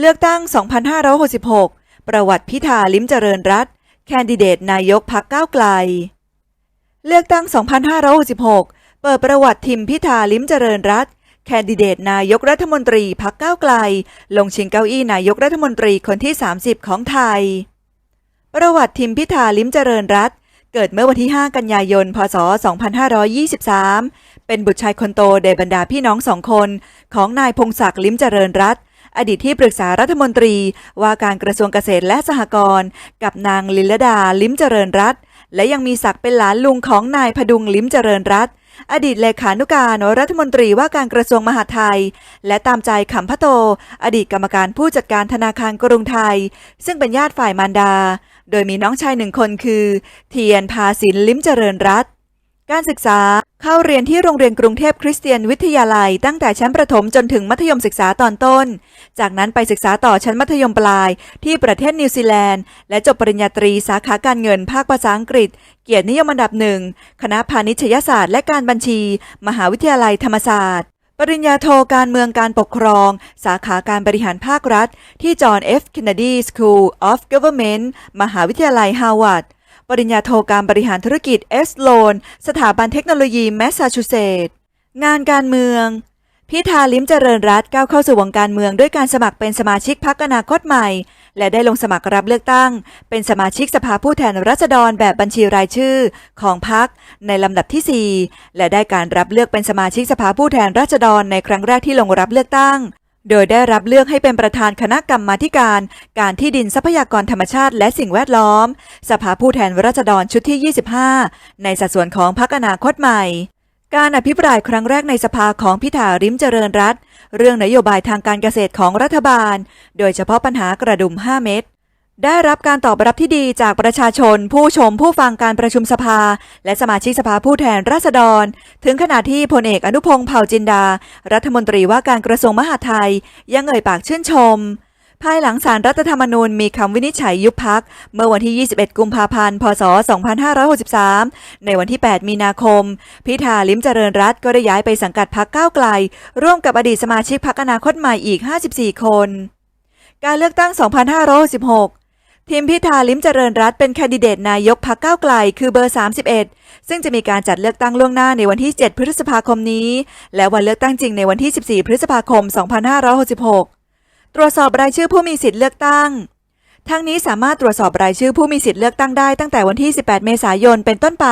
เลือกตั้ง 2566 ประวัติพิธาลิ้มเจริญรัตแคนดิเดตนายกพักก้าวไกล เลือกตั้ง 2566 เปิดประวัติทิมพิธาลิ้มเจริญรัตแคนดิเดตนายกรัฐมนตรีพักก้าวไกล ลงชิงเก้าอี้นายกรัฐมนตรีคนที่ 30 ของไทย ประวัติทิมพิธาลิ้มเจริญรัตเกิดเมื่อวันที่ 5 กันยายน พศ 2523 เป็นบุตรชายคนโตในบรรดาพี่น้องสองคน ของนายพงศักดิ์ลิ้มเจริญรัตน์ อดีตที่ปรึกษารัฐมนตรีว่าการกระทรวงเกษตรและสหกรณ์กับนางลิลดาลิ้มเจริญรัตและยังมีศักดิ์เป็นหลานลุงของนายพดุงลิ้มเจริญรัตอดีตเลขานุการรัฐมนตรีว่าการกระทรวงมหาดไทย และตามใจขำพะโต อดีตกรรมการผู้จัดการธนาคารกรุงไทย ซึ่งเป็นญาติฝ่ายมารดา โดยมีน้องชายหนึ่งคนคือ เทียนพาสินลิ้มเจริญรัต การศึกษาเข้าเรียนที่โรงเรียนกรุงเทพคริสเตียนวิทยาลัย ตั้งแต่ชั้นประถมจนถึงมัธยมศึกษาตอนต้น จากนั้นไปศึกษาต่อชั้นมัธยมปลาย ที่ประเทศนิวซีแลนด์ และจบปริญญาตรีสาขาการเงินภาคภาษาอังกฤษ เกียรตินิยมอันดับหนึ่งคณะพาณิชยศาสตร์และการบัญชี มหาวิทยาลัยธรรมศาสตร์ ปริญญาโทการเมืองการปกครอง สาขาการบริหารภาครัฐ ที่จอห์น F. Kennedy School of Government มหาวิทยาลัยฮาวาด ปริญญาโทการบริหารธุรกิจเอสโลนสถาบันเทคโนโลยีแมสซาชูเซตส์งานการเมือง พิธาลิ้มเจริญรัตก้าวเข้าสู่วงการเมืองด้วยการสมัครเป็นสมาชิกพรรคอนาคตใหม่ และได้ลงสมัครรับเลือกตั้ง เป็นสมาชิกสภาผู้แทนราษฎรแบบบัญชีรายชื่อ ของพรรคในลำดับที่ 4 และได้การรับเลือกเป็นสมาชิกสภาผู้แทนราษฎรในครั้งแรกที่ลงรับเลือกตั้ง โดยได้รับเลือกให้เป็นประธานคณะกรรมาการ การที่ดินทรัพยากรธรรมชาติและสิ่งแวดล้อม สภาผู้แทนราษฎรชุดที่ 25 ในสัดส่วนของพรรคอนาคตใหม่ การอภิปรายครั้งแรกในสภาของพิธาริมเจริญรัตเรื่องนโยบายทางการเกษตรของรัฐบาล โดยเฉพาะปัญหากระดุม 5 เม็ด ได้รับการตอบรับที่ดีจากประชาชน ผู้ชมผู้ฟังการประชุมสภา และสมาชิกสภาผู้แทนราษฎร ถึงขณะที่พลเอกอนุพงศ์เผ่าจินดา รัฐมนตรีว่าการกระทรวงมหาดไทย ยังเอ่ยปากชื่นชม ภายหลังสารรัฐธรรมนูญมีคำวินิจฉัยยุบพัก เมื่อวันที่ 21 กุมภาพันธ์ พศ 2563 ในวันที่ 8 มีนาคม พิธาลิมเจริญรัตก็ได้ย้ายไปสังกัดพักก้าวไกล ร่วมกับอดีตสมาชิกพักอนาคตใหม่อีก 54 คน การเลือกตั้ง 2566 ทีมพิธาลิ้มเจริญรัตเป็นแคนดิเดตนายกพักก้าวไกล คือเบอร์ 31 ซึ่งจะมีการจัดเลือกตั้งล่วงหน้าในวันที่ 7 พฤษภาคมนี้ และวันเลือกตั้งจริงในวันที่ 14 พฤษภาคม 2566 ตรวจสอบรายชื่อผู้มีสิทธิ์เลือกตั้ง ทั้งนี้สามารถตรวจสอบรายชื่อผู้มีสิทธิ์เลือกตั้งได้ตั้งแต่วันที่ 18 เมษายนเป็นต้นไป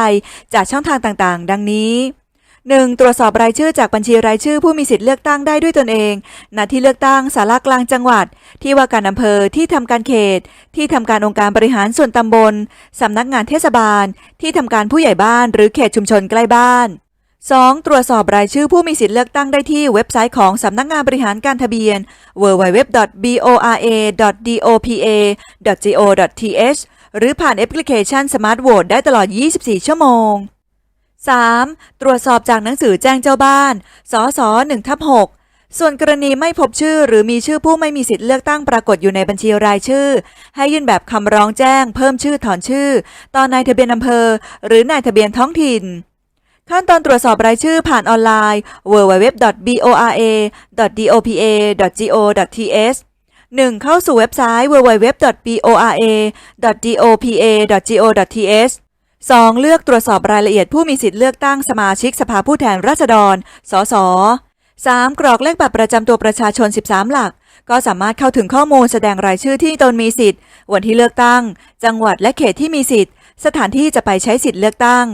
จากช่องทางต่างๆ ดังนี้ 1. ตรวจสอบรายชื่อจากบัญชีรายชื่อผู้มีสิทธิ์เลือกตั้งได้ด้วยตนเอง ณ ที่เลือกตั้งสารากลางจังหวัด ที่ว่าการอำเภอ ที่ทำการเขต ที่ทำการองค์การบริหารส่วนตำบล สำนักงานเทศบาล ที่ทำการผู้ใหญ่บ้าน หรือเขตชุมชนใกล้บ้าน 2. ตรวจสอบรายชื่อผู้มีสิทธิ์เลือกตั้งได้ที่เว็บไซต์ของสำนักงานบริหารการทะเบียน www.bora.dopa.go.th หรือผ่านแอปพลิเคชัน Smart Vote ได้ตลอด 24 ชั่วโมง 3. ตรวจสอบจากหนังสือแจ้งเจ้าบ้าน สส1ทับ6ส่วนกรณีไม่พบชื่อหรือมีชื่อผู้ไม่มีสิทธิ์เลือกตั้งปรากฏอยู่ในบัญชีรายชื่อ ให้ยื่นแบบคำร้องแจ้ง เพิ่มชื่อถอนชื่อ ต่อนายทะเบียนอำเภอ หรือนายทะเบียนท้องถิ่น ขั้นตอนตรวจสอบรายชื่อผ่านออนไลน์ www.bora.dopa.go.th 1. เข้าสู่เว็บไซต์ www.bora.dopa.go.th 2. เลือกตรวจสอบรายละเอียดผู้มีสิทธิ์เลือกตั้งสมาชิกสภาผู้แทนราษฎร สส 3. กรอกเลขบัตรประจำตัวประชาชน 13 หลัก ก็สามารถเข้าถึงข้อมูลแสดงรายชื่อที่ตนมีสิทธิ์ วันที่เลือกตั้ง จังหวัดและเขตที่มีสิทธิ์ สถานที่จะไปใช้สิทธิ์เลือกตั้ง